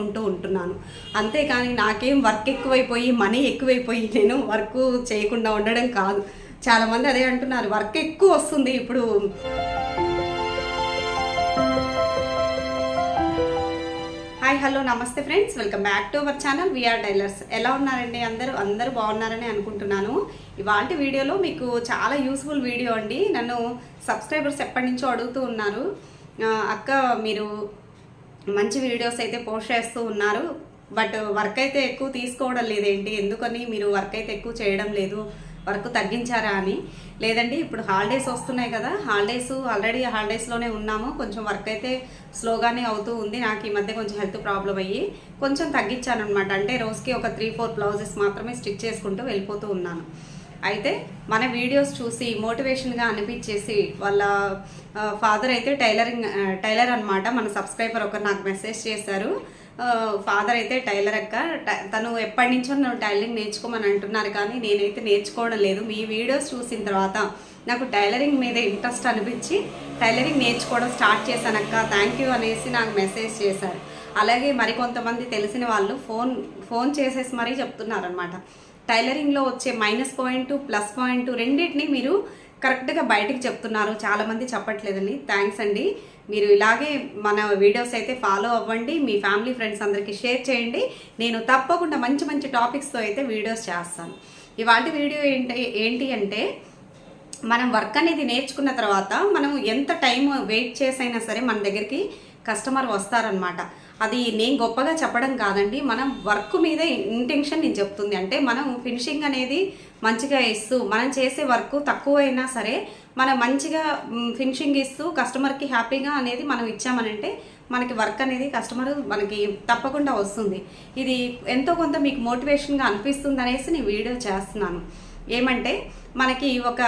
చేసుకుంటూ ఉంటున్నాను. అంతేకాని నాకేం వర్క్ ఎక్కువైపోయి మనీ ఎక్కువైపోయి నేను వర్క్ చేయకుండా ఉండడం కాదు. చాలామంది అదే అంటున్నారు వర్క్ ఎక్కువ వస్తుంది ఇప్పుడు. హాయ్ హలో నమస్తే friends. Welcome back to our channel VR tailors. ఎలా ఉన్నారండి అందరూ? అందరూ బాగున్నారని అనుకుంటున్నాను. ఇవాళ వీడియోలో మీకు చాలా యూస్ఫుల్ వీడియో అండి. నన్ను సబ్స్క్రైబర్స్ ఎప్పటి నుంచో అడుగుతూ ఉన్నారు. అక్క మీరు మంచి వీడియోస్ అయితే పోస్ట్ చేస్తూ ఉన్నారు. బట్ వర్క్ అయితే ఎక్కువ తీసుకోవడం లేదేంటి? ఎందుకని మీరు వర్క్ అయితే ఎక్కువ చేయడం లేదు? వర్క్ తగ్గించారా అని. లేదండి ఇప్పుడు హాలిడేస్ వస్తున్నాయి కదా. హాలిడేస్ ఆల్రెడీ హాలిడేస్లోనే ఉన్నాము. కొంచెం వర్క్ అయితే స్లోగానే అవుతూ ఉంది. నాకు ఈ మధ్య కొంచెం హెల్త్ ప్రాబ్లం అయ్యి కొంచెం తగ్గించాను అనమాట అంటే రోజుకి ఒక త్రీ ఫోర్ బ్లౌజెస్ మాత్రమే స్టిచ్ చేసుకుంటూ వెళ్ళిపోతూ ఉన్నాను. అయితే మన వీడియోస్ చూసి మోటివేషన్గా అనిపించేసి వాళ్ళ ఫాదర్ అయితే టైలరింగ్ టైలర్ అనమాట మన సబ్స్క్రైబర్ ఒకరు నాకు మెసేజ్ చేశారు. ఫాదర్ అయితే టైలర్ అక్క. తను ఎప్పటి నుంచో నన్ను టైలరింగ్ నేర్చుకోమని అంటున్నారు కానీ నేనైతే నేర్చుకోవడం లేదు. మీ వీడియోస్ చూసిన తర్వాత నాకు టైలరింగ్ మీద ఇంట్రెస్ట్ అనిపించి టైలరింగ్ నేర్చుకోవడం స్టార్ట్ చేశానక్క థ్యాంక్ యూ అనేసి నాకు మెసేజ్ చేశారు. అలాగే మరికొంతమంది తెలిసిన వాళ్ళు ఫోన్ ఫోన్ చేసేసి మరీ చెప్తున్నారనమాట టైలరింగ్లో వచ్చే మైనస్ పాయింట్ ప్లస్ పాయింట్ రెండింటిని మీరు కరెక్ట్గా బయటికి చెప్తున్నారు. చాలామంది చెప్పట్లేదండి. థ్యాంక్స్ అండి. మీరు ఇలాగే మన వీడియోస్ అయితే ఫాలో అవ్వండి. మీ ఫ్యామిలీ ఫ్రెండ్స్ అందరికీ షేర్ చేయండి. నేను తప్పకుండా మంచి మంచి టాపిక్స్తో అయితే వీడియోస్ చేస్తాను. ఇవాటి వీడియో ఏంటి ఏంటి అంటే మనం వర్క్ అనేది నేర్చుకున్న తర్వాత మనం ఎంత టైం వెయిట్ చేసైనా సరే మన దగ్గరికి కస్టమర్ వస్తారనమాట అది నేను గొప్పగా చెప్పడం కాదండి. మనం వర్క్ మీద ఇంటెన్షన్ నేను చెప్తుంది. అంటే మనం ఫినిషింగ్ అనేది మంచిగా ఇస్తూ మనం చేసే వర్క్ తక్కువ అయినా సరే మనం మంచిగా ఫినిషింగ్ ఇస్తూ కస్టమర్కి హ్యాపీగా అనేది మనం ఇచ్చామనంటే మనకి వర్క్ అనేది కస్టమర్ మనకి తప్పకుండా వస్తుంది. ఇది ఎంతో కొంత మీకు మోటివేషన్గా అనిపిస్తుంది అనేసి నేను వీడియో చేస్తున్నాను. ఏమంటే మనకి ఒక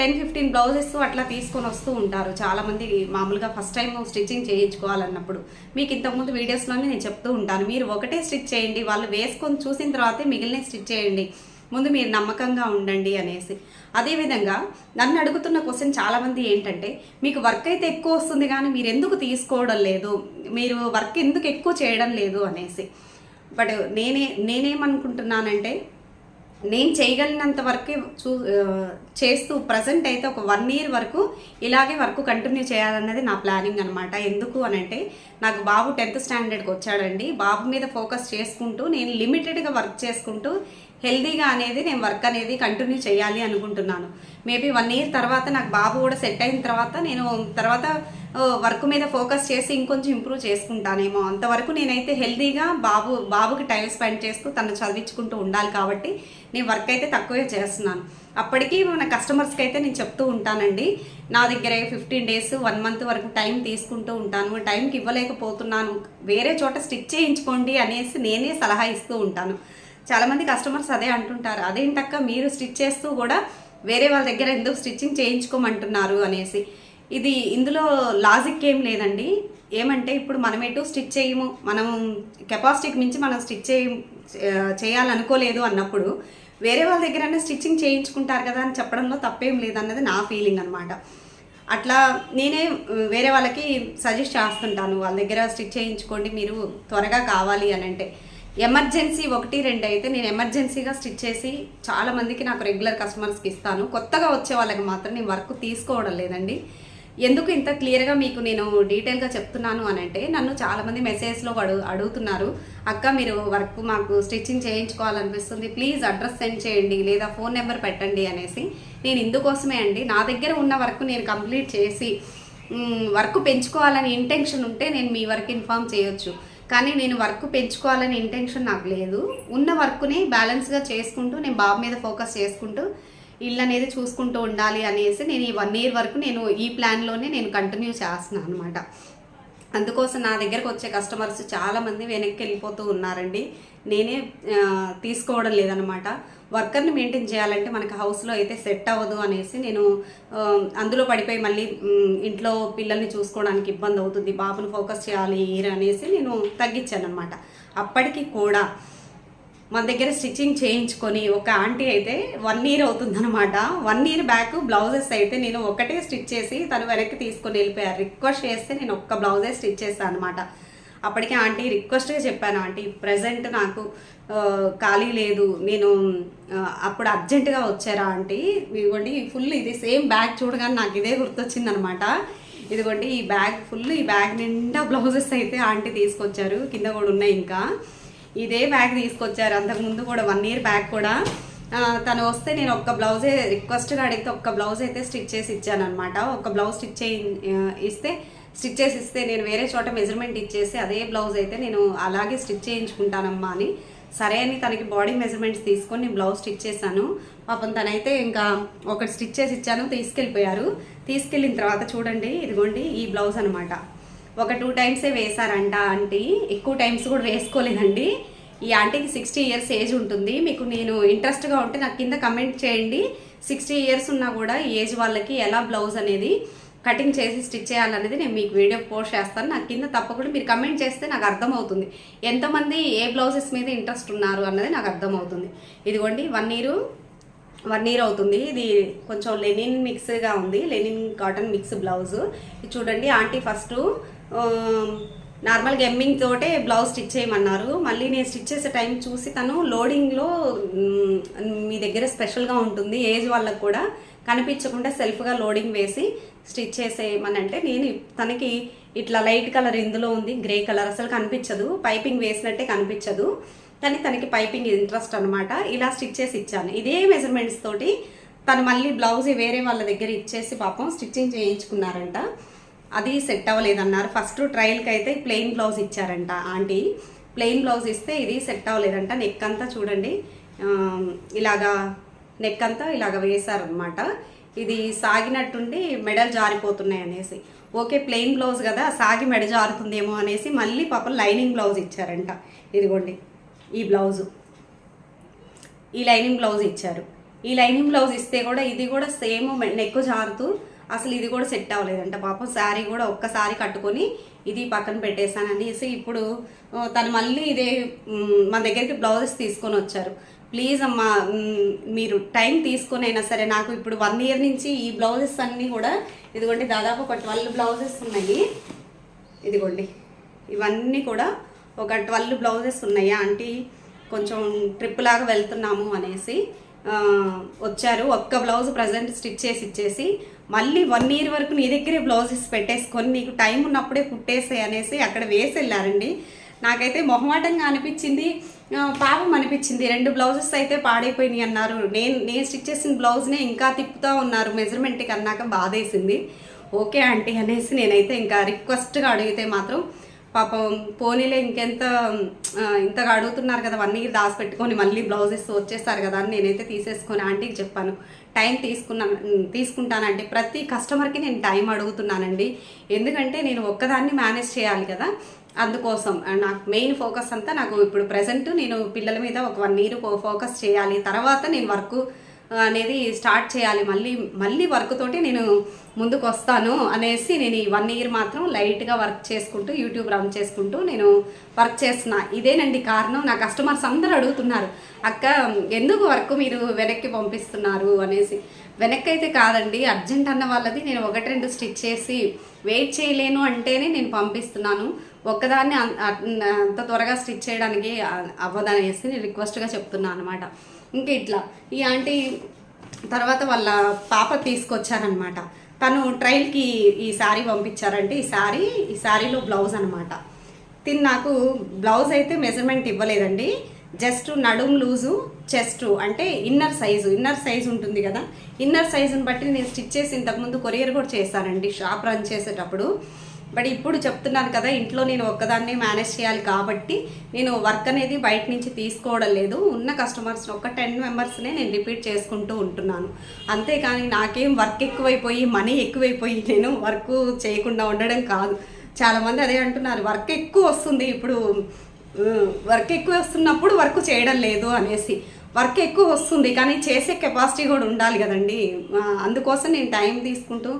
టెన్ ఫిఫ్టీన్ బ్లౌజెస్ అట్లా తీసుకొని వస్తూ ఉంటారు. చాలామంది మామూలుగా ఫస్ట్ టైం స్టిచ్చింగ్ చేయించుకోవాలన్నప్పుడు. మీకు ఇంతకుముందు వీడియోస్లోనే నేను చెప్తూ ఉంటాను. మీరు ఒకటే స్టిచ్ చేయండి. వాళ్ళు వేసుకొని చూసిన తర్వాతే మిగిలిన స్టిచ్ చేయండి. ముందు మీరు నమ్మకంగా ఉండండి అనేసి. అదేవిధంగా నన్ను అడుగుతున్న క్వశ్చన్ చాలామంది ఏంటంటే మీకు వర్క్ అయితే ఎక్కువ వస్తుంది కానీ మీరు ఎందుకు తీసుకోవడం లేదు? మీరు వర్క్ ఎందుకు ఎక్కువ చేయడం లేదు అనేసి. బట్ నేనే నేనేమనుకుంటున్నానంటే నేను చేయగలిగినంత వరకే చూ చేస్తూ ప్రజెంట్ అయితే ఒక వన్ ఇయర్ వరకు ఇలాగే వర్క్ కంటిన్యూ చేయాలన్నది నా ప్లానింగ్ అనమాట ఎందుకు అని అంటే నాకు బాబు టెన్త్ స్టాండర్డ్కి వచ్చాడండి బాబు మీద ఫోకస్ చేసుకుంటూ నేను లిమిటెడ్గా వర్క్ చేసుకుంటూ హెల్దీగా అనేది నేను వర్క్ అనేది కంటిన్యూ చేయాలి అనుకుంటున్నాను. మేబీ వన్ ఇయర్ తర్వాత నాకు బాబు కూడా సెట్ అయిన తర్వాత నేను తర్వాత వర్క్ మీద ఫోకస్ చేసి ఇంకొంచెం ఇంప్రూవ్ చేసుకుంటానేమో. అంతవరకు నేనైతే హెల్దీగా బాబు బాబుకి టైం స్పెండ్ చేస్తూ తను చదివించుకుంటూ ఉండాలి కాబట్టి నేను వర్క్ అయితే తక్కువే చేస్తున్నాను. అప్పటికి మన కస్టమర్స్కి అయితే నేను చెప్తూ ఉంటానండి నా దగ్గర ఫిఫ్టీన్ డేస్ వన్ మంత్ వరకు టైం తీసుకుంటూ ఉంటాను. టైంకి ఇవ్వలేకపోతున్నాను. వేరే చోట స్టిచ్ చేయించుకోండి అనేసి నేనే సలహా ఇస్తూ ఉంటాను. చాలామంది కస్టమర్స్ అదే అంటుంటారు. అదేంటక్క? మీరు స్టిచ్ చేస్తూ కూడా వేరే వాళ్ళ దగ్గర ఎందుకు స్టిచ్చింగ్ చేయించుకోమంటున్నారు? అనేసి. ఇది ఇందులో లాజిక్ ఏం లేదండి. ఏమంటే ఇప్పుడు మనం ఎటు స్టిచ్ చేయము. మనం కెపాసిటీకి మించి మనం స్టిచ్ చేయ చేయాలనుకోలేదు అన్నప్పుడు వేరే వాళ్ళ దగ్గరనే స్టిచ్చింగ్ చేయించుకుంటారు కదా అని చెప్పడంలో తప్పేం లేదన్నది నా ఫీలింగ్ అనమాట అట్లా నేనే వేరే వాళ్ళకి సజెస్ట్ చేస్తుంటాను. వాళ్ళ దగ్గర స్టిచ్ చేయించుకోండి మీరు త్వరగా కావాలి అని అంటే. ఎమర్జెన్సీ ఒకటి రెండు అయితే నేను ఎమర్జెన్సీగా స్టిచ్ చేసి చాలా మందికి నాకు రెగ్యులర్ కస్టమర్స్కి ఇస్తాను. కొత్తగా వచ్చే వాళ్ళకి మాత్రం నేను వర్క్ తీసుకోవడం లేదండి. ఎందుకు ఇంత క్లియర్గా మీకు నేను డీటెయిల్గా చెప్తున్నాను అని అంటే నన్ను చాలామంది మెసేజ్లో అడుగు అడుగుతున్నారు. అక్క మీరు వర్క్ మాకు స్టిచ్చింగ్ చేయించుకోవాలనిపిస్తుంది. ప్లీజ్ అడ్రస్ సెండ్ చేయండి లేదా ఫోన్ నెంబర్ పెట్టండి అనేసి. నేను ఇందుకోసమే అండి. నా దగ్గర ఉన్న వర్క్ నేను కంప్లీట్ చేసి వర్క్ పెంచుకోవాలని ఇంటెన్షన్ ఉంటే నేను మీ వర్క్ ఇన్ఫామ్ చేయొచ్చు. కానీ నేను వర్క్ పెంచుకోవాలని ఇంటెన్షన్ నాకు లేదు. ఉన్న వర్క్ని బ్యాలెన్స్గా చేసుకుంటూ నేను బాబు మీద ఫోకస్ చేసుకుంటూ ఇల్లు అనేది చూసుకుంటూ ఉండాలి అనేసి నేను ఈ వన్ ఇయర్ వరకు నేను ఈ ప్లాన్లోనే నేను కంటిన్యూ చేస్తున్నాను అనమాట అందుకోసం నా దగ్గరకు వచ్చే కస్టమర్స్ చాలామంది వెనక్కి వెళ్ళిపోతూ ఉన్నారండి. నేనే తీసుకోవడం లేదనమాట వర్కర్ని మెయింటైన్ చేయాలంటే మనకి హౌస్లో అయితే సెట్ అవ్వదు అనేసి నేను అందులో పడిపోయి మళ్ళీ ఇంట్లో పిల్లల్ని చూసుకోవడానికి ఇబ్బంది అవుతుంది బాబును ఫోకస్ చేయాలి అనేసి నేను తగ్గించాను అనమాట అప్పటికి కూడా మన దగ్గర స్టిచ్చింగ్ చేయించుకొని ఒక ఆంటీ అయితే వన్ ఇయర్ అవుతుందనమాట వన్ ఇయర్ బ్యాక్ బ్లౌజెస్ అయితే నేను ఒకటే స్టిచ్ చేసి తను వెనక్కి తీసుకొని వెళ్ళిపోయారు. రిక్వెస్ట్ చేస్తే నేను ఒక్క బ్లౌజే స్టిచ్ చేస్తాను అనమాట అప్పటికే ఆంటీ రిక్వెస్ట్గా చెప్పాను ఆంటీ ప్రజెంట్ నాకు ఖాళీ లేదు. నేను అప్పుడు అర్జెంటుగా వచ్చారా ఆంటీ? ఇదిగోండి ఫుల్ ఇది సేమ్ బ్యాగ్ చూడగానే నాకు ఇదే గుర్తొచ్చిందనమాట ఇదిగోండి ఈ బ్యాగ్ ఫుల్ ఈ బ్యాగ్ నిండా బ్లౌజెస్ అయితే ఆంటీ తీసుకొచ్చారు. కింద కూడా ఉన్నాయి ఇంకా. ఇదే బ్యాగ్ తీసుకొచ్చారు. అంతకుముందు కూడా వన్ ఇయర్ బ్యాగ్ కూడా. తను వస్తే నేను ఒక్క బ్లౌజే రిక్వెస్ట్గా అడిగితే ఒక్క బ్లౌజ్ అయితే స్టిచ్ చేసి ఇచ్చాను అనమాట ఒక బ్లౌజ్ స్టిచ్ చేయి ఇస్తే స్టిచ్ చేసి ఇస్తే నేను వేరే చోట మెజర్మెంట్ ఇచ్చేసి అదే బ్లౌజ్ అయితే నేను అలాగే స్టిచ్ చేయించుకుంటానమ్మా అని. సరే అని తనకి బాడీ మెజర్మెంట్స్ తీసుకొని నేను బ్లౌజ్ స్టిచ్ చేశాను. పాపం తనైతే ఇంకా ఒకటి స్టిచ్ చేసి ఇచ్చాను తీసుకెళ్ళిపోయారు. తీసుకెళ్ళిన తర్వాత చూడండి ఇదిగోండి ఈ బ్లౌజ్ అనమాట ఒక టూ టైమ్సే వేశారంట ఆంటీ. ఎక్కువ టైమ్స్ కూడా వేసుకోలేదండి. ఈ ఆంటీకి సిక్స్టీ ఇయర్స్ ఏజ్ ఉంటుంది. మీకు నేను ఇంట్రెస్ట్గా ఉంటే నాకు కింద కమెంట్ చేయండి. సిక్స్టీ ఇయర్స్ ఉన్నా కూడా ఈ ఏజ్ వాళ్ళకి ఎలా బ్లౌజ్ అనేది కటింగ్ చేసి స్టిచ్ చేయాలనేది నేను మీకు వీడియో పోస్ట్ చేస్తాను. నాకు కింద తప్పకుండా మీరు కమెంట్ చేస్తే నాకు అర్థమవుతుంది. ఎంతమంది ఏ బ్లౌజెస్ మీద ఇంట్రెస్ట్ ఉన్నారు అన్నది నాకు అర్థమవుతుంది. ఇదిగోండి వన్ ఇయర్ వన్ ఇయర్ అవుతుంది. ఇది కొంచెం లెనిన్ మిక్స్గా ఉంది. లెనిన్ కాటన్ మిక్స్ బ్లౌజ్ ఇది చూడండి ఆంటీ ఫస్ట్ నార్మల్గా ఎమ్మింగ్ తోటే బ్లౌజ్ స్టిచ్ చేయమన్నారు. మళ్ళీ నేను స్టిచ్ చేసే టైం చూసి తను లోడింగ్లో మీ దగ్గర స్పెషల్గా ఉంటుంది ఏజ్ వాళ్ళకు కూడా కనిపించకుండా సెల్ఫ్గా లోడింగ్ వేసి స్టిచ్ చేసేయమనంటే నేను తనకి ఇట్లా లైట్ కలర్ ఇందులో ఉంది గ్రే కలర్ అసలు కనిపించదు పైపింగ్ వేసినట్టే కనిపించదు. కానీ తనకి పైపింగ్ ఇంట్రెస్ట్ అనమాట ఇలా స్టిచ్ చేసి ఇచ్చాను. ఇదే మెజర్మెంట్స్ తోటి తను మళ్ళీ బ్లౌజ్ వేరే వాళ్ళ దగ్గర ఇచ్చేసి పాపం స్టిచ్చింగ్ చేయించుకున్నారంట. అది సెట్ అవ్వలేదన్నారు. ఫస్ట్ ట్రయల్కి అయితే ప్లెయిన్ బ్లౌజ్ ఇచ్చారంట ఆంటీ. ప్లెయిన్ బ్లౌజ్ ఇస్తే ఇది సెట్ అవ్వలేదంట. నెక్ అంతా చూడండి ఇలాగా నెక్ అంతా ఇలాగ వేశారనమాట ఇది సాగినట్టుండి మెడల్ జారిపోతున్నాయి అనేసి. ఓకే ప్లెయిన్ బ్లౌజ్ కదా సాగి మెడ జారుతుందేమో అనేసి మళ్ళీ పాపం లైనింగ్ బ్లౌజ్ ఇచ్చారంట. ఇదిగోండి ఈ బ్లౌజు. ఈ లైనింగ్ బ్లౌజ్ ఇచ్చారు. ఈ లైనింగ్ బ్లౌజ్ ఇస్తే కూడా ఇది కూడా సేమ్ నెక్ జారుతూ అసలు ఇది కూడా సెట్ అవ్వలేదంట. పాపం శారీ కూడా ఒక్కసారి కట్టుకొని ఇది పక్కన పెట్టేశాను అనేసి ఇప్పుడు తను మళ్ళీ ఇదే మన దగ్గరికి బ్లౌజెస్ తీసుకొని వచ్చారు. ప్లీజ్ అమ్మా మీరు టైం తీసుకొని అయినా సరే నాకు ఇప్పుడు వన్ ఇయర్ నుంచి ఈ బ్లౌజెస్ అన్నీ కూడా ఇదిగోండి దాదాపు ఒక ట్వెల్వ్ బ్లౌజెస్ ఉన్నాయి. ఇదిగోండి ఇవన్నీ కూడా ఒక ట్వెల్వ్ బ్లౌజెస్ ఉన్నాయి? ఆంటీ కొంచెం ట్రిప్ లాగా వెళ్తున్నాము అనేసి వచ్చారు. ఒక్క బ్లౌజ్ ప్రజెంట్ స్టిచ్ చేసి ఇచ్చేసి మళ్ళీ వన్ ఇయర్ వరకు నీ దగ్గరే బ్లౌజెస్ పెట్టేసుకొని నీకు టైం ఉన్నప్పుడే కుట్టేసాయి అనేసి అక్కడ వేసి వెళ్ళారండి నాకైతే మొహమాటంగా అనిపించింది. పాపం అనిపించింది. రెండు బ్లౌజెస్ అయితే పాడైపోయినాయి అన్నారు. నేను నేను స్టిచ్ చేసిన బ్లౌజ్నే ఇంకా తిప్పుతూ ఉన్నారు. మెజర్మెంట్కి అన్నాక బాధేసింది. ఓకే ఆంటీ అనేసి నేనైతే ఇంకా రిక్వెస్ట్గా అడిగితే మాత్రం పాపం పోనీలే ఇంకెంత ఇంతగా అడుగుతున్నారు కదా వన్ ఇయర్ దాచిపెట్టుకొని మళ్ళీ బ్లౌజెస్ వచ్చేస్తారు కదా అని నేనైతే తీసేసుకొని ఆంటీకి చెప్పాను. టైం తీసుకున్నా తీసుకుంటానంటే ప్రతి కస్టమర్కి నేను టైం అడుగుతున్నానండి. ఎందుకంటే నేను ఒక్కదాన్ని మేనేజ్ చేయాలి కదా. అందుకోసం నాకు మెయిన్ ఫోకస్ అంతా నాకు ఇప్పుడు ప్రజెంట్ నేను పిల్లల మీద ఒక వన్ ఇయర్ ఫోకస్ చేయాలి. తర్వాత నేను వర్క్ అనేది స్టార్ట్ చేయాలి. మళ్ళీ మళ్ళీ వర్క్ తోటి నేను ముందుకు వస్తాను అనేసి నేను ఈ వన్ ఇయర్ మాత్రం లైట్గా వర్క్ చేసుకుంటూ యూట్యూబ్ రన్ చేసుకుంటూ నేను వర్క్ చేస్తున్నా. ఇదేనండి కారణం. నా కస్టమర్స్ అందరూ అడుగుతున్నారు అక్క ఎందుకు వర్క్ మీరు వెనక్కి పంపిస్తున్నారు? అనేసి. వెనక్కి అయితే కాదండి అర్జెంట్ అన్న వాళ్ళది నేను ఒకటి రెండు స్టిచ్ చేసి వెయిట్ చేయలేను అంటేనే నేను పంపిస్తున్నాను. ఒక్కదాన్ని అంత త్వరగా స్టిచ్ చేయడానికి అవ్వదనేసి నేను రిక్వెస్ట్గా చెప్తున్నాను అనమాట ఇంకా ఇట్లా. ఈ ఆంటీ తర్వాత వాళ్ళ పాప తీసుకొచ్చారనమాట. తను ట్రైల్కి ఈ శారీ పంపించారంటే ఈ శారీ ఈ శారీలో బ్లౌజ్ అనమాట. తిని నాకు బ్లౌజ్ అయితే మెజర్మెంట్ ఇవ్వలేదండి. జస్ట్ నడుం లూజు చెస్ట్ అంటే ఇన్నర్ సైజు ఇన్నర్ సైజు ఉంటుంది కదా. ఇన్నర్ సైజుని బట్టి నేను స్టిచ్ చేసి ఇంతకుముందు కొరియర్ కూడా చేశానండి షాప్ రన్ చేసేటప్పుడు. బట్ ఇప్పుడు చెప్తున్నాను కదా ఇంట్లో నేను ఒక్కదాన్నే మేనేజ్ చేయాలి కాబట్టి నేను వర్క్ అనేది బయట నుంచి తీసుకోవడం లేదు. ఉన్న కస్టమర్స్ ఒక టెన్ మెంబర్స్నే నేను రిపీట్ చేసుకుంటూ ఉంటున్నాను. అంతేకాని నాకేం వర్క్ ఎక్కువైపోయి మనీ ఎక్కువైపోయి నేను వర్క్ చేయకుండా ఉండడం కాదు. చాలామంది అదే అంటున్నారు వర్క్ ఎక్కువ వస్తుంది ఇప్పుడు. వర్క్ ఎక్కువ వస్తున్నప్పుడు వర్క్ చేయడం లేదు అనేసి. వర్క్ ఎక్కువ వస్తుంది కానీ చేసే కెపాసిటీ కూడా ఉండాలి కదండి. అందుకోసం నేను టైం తీసుకుంటూ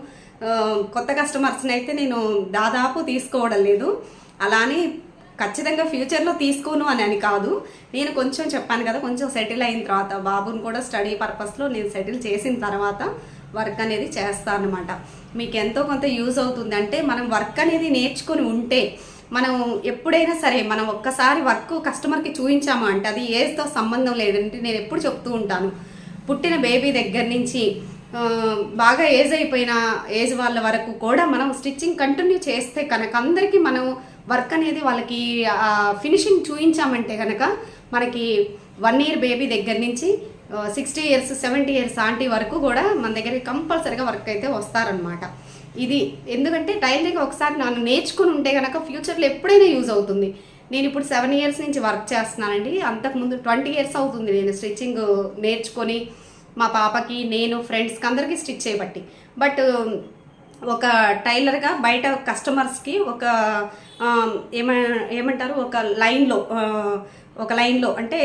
కొత్త కస్టమర్స్ని అయితే నేను దాదాపు తీసుకోవడం లేదు. అలానే ఖచ్చితంగా ఫ్యూచర్లో తీసుకోను అని అని కాదు. నేను కొంచెం చెప్పాను కదా కొంచెం సెటిల్ అయిన తర్వాత బాబుని కూడా స్టడీ పర్పస్లో నేను సెటిల్ చేసిన తర్వాత వర్క్ అనేది చేస్తాను అనమాట మీకు ఎంతో కొంత యూజ్ అవుతుంది. అంటే మనం వర్క్ అనేది నేర్చుకొని ఉంటే మనం ఎప్పుడైనా సరే మనం ఒక్కసారి వర్క్ కస్టమర్కి చూపించామా అంటే అది ఏజ్తో సంబంధం లేదంటే నేను ఎప్పుడు చెప్తూ ఉంటాను. పుట్టిన బేబీ దగ్గర నుంచి బాగా ఏజ్ అయిపోయిన ఏజ్ వాళ్ళ వరకు కూడా మనం స్టిచ్చింగ్ కంటిన్యూ చేస్తే కనుక అందరికీ మనం వర్క్ అనేది వాళ్ళకి ఫినిషింగ్ చూపించామంటే కనుక మనకి వన్ ఇయర్ బేబీ దగ్గర నుంచి sixty years seventy years aunty వరకు కూడా మన దగ్గరికి కంపల్సరీగా వర్క్ అయితే వస్తారనమాట ఇది ఎందుకంటే టైలరింగ్ ఒకసారి నన్ను నేర్చుకుని ఉంటే కనుక ఫ్యూచర్లో ఎప్పుడైనా యూజ్ అవుతుంది. నేను ఇప్పుడు సెవెన్ ఇయర్స్ నుంచి వర్క్ చేస్తున్నానండి. అంతకుముందు ట్వంటీ ఇయర్స్ అవుతుంది నేను స్టిచ్చింగ్ నేర్చుకొని మా పాపకి నేను ఫ్రెండ్స్కి అందరికీ స్టిచ్ చేయబట్టి బట్ ఒక టైలర్గా బయట కస్టమర్స్కి ఒక ఏమ ఏమంటారు? ఒక లైన్లో ఒక లైన్లో అంటే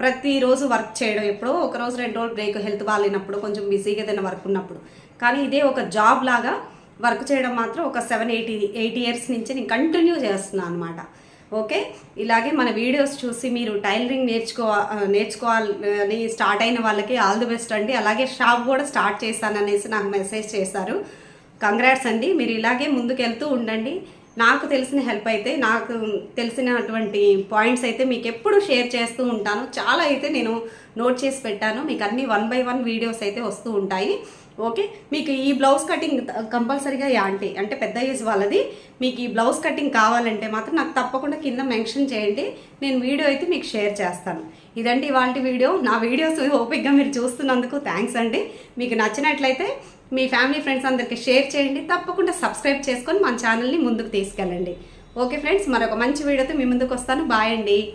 ప్రతిరోజు వర్క్ చేయడం ఎప్పుడో ఒక రోజు రెండు రోజులు బ్రేక్ హెల్త్ బాగాలేనప్పుడు కొంచెం బిజీగా ఏదైనా వర్క్ ఉన్నప్పుడు. కానీ ఇదే ఒక జాబ్ లాగా వర్క్ చేయడం మాత్రం ఒక సెవెన్ ఎయిటీ ఎయిట్ ఇయర్స్ నుంచి నేను కంటిన్యూ చేస్తున్నాను అనమాట ఓకే? ఇలాగే మన వీడియోస్ చూసి మీరు టైలరింగ్ నేర్చుకో నేర్చుకోవాలని స్టార్ట్ అయిన వాళ్ళకి ఆల్ ది బెస్ట్ అండి. అలాగే షాప్ కూడా స్టార్ట్ చేశాననేసి నాకు మెసేజ్ చేశారు. కంగ్రాట్స్ అండి. మీరు ఇలాగే ముందుకెళ్తూ ఉండండి. నాకు తెలిసిన హెల్ప్ అయితే నాకు తెలిసినటువంటి పాయింట్స్ అయితే మీకు ఎప్పుడు షేర్ చేస్తూ ఉంటాను. చాలా అయితే నేను నోట్ చేసి పెట్టాను. మీకు అన్ని వన్ బై వన్ వీడియోస్ అయితే వస్తూ ఉంటాయి. ఓకే? మీకు ఈ బ్లౌజ్ కటింగ్ కంపల్సరీగా యాంటీ అంటే పెద్ద ఏజ్ వాళ్ళది. మీకు ఈ బ్లౌజ్ కటింగ్ కావాలంటే మాత్రం నాకు తప్పకుండా కింద మెన్షన్ చేయండి. నేను వీడియో అయితే మీకు షేర్ చేస్తాను. ఇదండి ఇవాళ వీడియో. నా వీడియోస్ ఓపిక్గా మీరు చూస్తున్నందుకు థ్యాంక్స్ అండి. మీకు నచ్చినట్లయితే మీ ఫ్యామిలీ ఫ్రెండ్స్ అందరికీ షేర్ చేయండి. తప్పకుండా సబ్స్క్రైబ్ చేసుకొని మన ఛానల్ని ముందుకు తీసుకెళ్ళండి. ఓకే ఫ్రెండ్స్ మరొక మంచి వీడియోతో మీ ముందుకు వస్తాను. బాయ్ అండి.